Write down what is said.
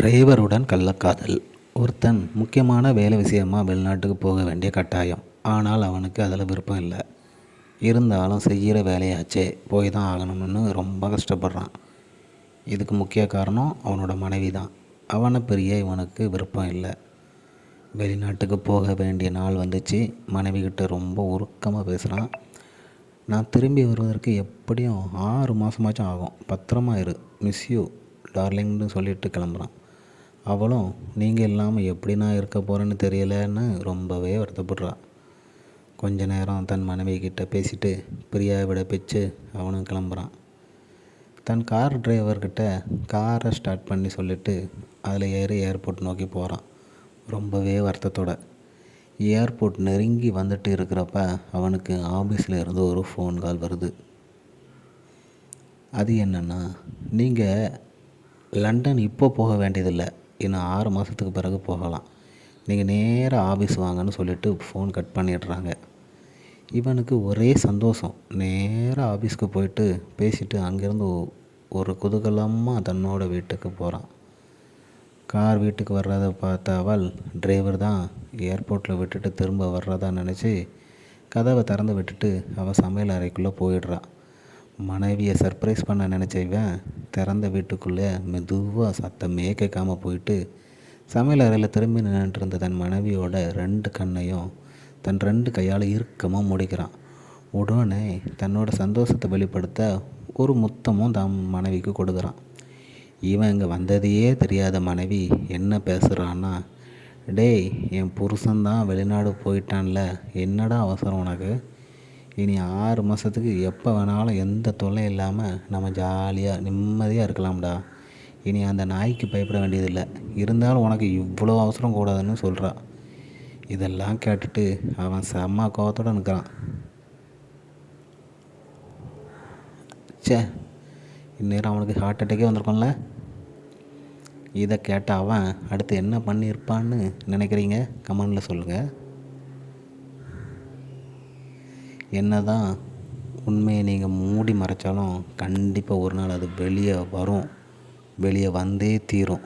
டிரைவருடன் கள்ளக்காதல். ஒருத்தன் முக்கியமான வேலை விஷயமா வெளிநாட்டுக்கு போக வேண்டிய கட்டாயம். ஆனால் அவனுக்கு அதில் விருப்பம் இல்லை. இருந்தாலும் செய்கிற வேலையாச்சே போய் தான் ஆகணும்னு ரொம்ப கஷ்டப்படுறான். இதுக்கு முக்கிய காரணம் அவனோட மனைவி தான். அவனை பெரிய இவனுக்கு விருப்பம் இல்லை. வெளிநாட்டுக்கு போக வேண்டிய நாள் வந்துச்சு. மனைவிக்கிட்ட ரொம்ப உருக்கமாக பேசுகிறான் நான் திரும்பி வருவதற்கு எப்படியும் ஆறு மாதமாச்சும் ஆகும். பத்திரமா இரு. மிஸ் யூ டார்லிங்னு சொல்லிட்டு கிளம்புறான். அவளும் நீங்கள் இல்லாமல் எப்படி நான் இருக்க போகிறேன்னு தெரியலன்னு ரொம்பவே வருத்தப்படுறா. கொஞ்ச நேரம் தன் மனைவி கிட்ட பேசிட்டு பிரியாவை விட பிச்சு அவனும் கிளம்புறான். தன் கார் டிரைவர்கிட்ட காரை ஸ்டார்ட் பண்ணி சொல்லிவிட்டு அதில் ஏறி ஏர்போர்ட் நோக்கி போகிறான் ரொம்பவே வருத்தத்தோட. ஏர்போர்ட் நெருங்கி வந்துட்டு இருக்கிறப்ப அவனுக்கு ஆஃபீஸில் இருந்து ஒரு ஃபோன் கால் வருது. அது என்னென்னா நீங்கள் லண்டன் இப்போ போக வேண்டியதில்லை. இன்னும் ஆறு மாதத்துக்கு பிறகு போகலாம். நீங்கள் நேராக ஆஃபீஸ் வாங்கன்னு சொல்லிட்டு ஃபோன் கட் பண்ணிடுறாங்க. இவனுக்கு ஒரே சந்தோஷம். நேராக ஆஃபீஸ்க்கு போயிட்டு பேசிட்டு அங்கேருந்து ஒரு குதூகலமாக தன்னோட வீட்டுக்கு போகிறான் கார் வீட்டுக்கு வர்றதை பார்த்த அவள் டிரைவர் தான் ஏர்போர்ட்டில் விட்டுட்டு திரும்ப வர்றதா நினச்சி கதவை திறந்து விட்டுட்டு அவள் சமையல் அறைக்குள்ளே போயிடுறான் மனைவியை சர்ப்ரைஸ் பண்ண நினச்ச இவன் திறந்த வீட்டுக்குள்ளே மெதுவாக சத்தமே கேட்காமல் போயிட்டு சமையல் அறையில் திரும்பி நின்றுட்டு இருந்த தன் மனைவியோட ரெண்டு கண்ணையும் தன் ரெண்டு கையால் இறுக்கமாக முடிக்கிறான். உடனே தன்னோட சந்தோஷத்தை வெளிப்படுத்த ஒரு முத்தமும் தன் மனைவிக்கு கொடுக்குறான். இவன் இங்கே வந்ததையே தெரியாத மனைவி என்ன பேசுகிறான்னா டேய் என் புருஷன்தான் வெளிநாடு போயிட்டான்ல என்னடா அவசரம் உனக்கு? இனி ஆறு மாதத்துக்கு எப்போ வேணாலும் எந்த தொல்லையும் இல்லாமல் நம்ம ஜாலியாக நிம்மதியாக இருக்கலாம்டா. இனி அந்த நாய்க்கு பயப்பட வேண்டியதில்லை. இருந்தாலும் உனக்கு இவ்வளோ அவசரம் கூடாதுன்னு சொல்கிறா இதெல்லாம் கேட்டுட்டு அவன் செம்ம கோவத்தோடு நிற்கிறான் ச்சே இந்நேரம் அவனுக்கு ஹார்ட் அட்டாக்கே வந்திருக்கோம்ல. இதை கேட்ட அவன் அடுத்து என்ன பண்ணியிருப்பான்னு நினைக்கிறீங்க? கமெண்டில் சொல்லுங்கள் என்ன தான் உண்மையை நீங்கள் மூடி மறைச்சாலும் கண்டிப்பாக ஒரு நாள் அது வெளியே வரும். வெளியே வந்தே தீரும்.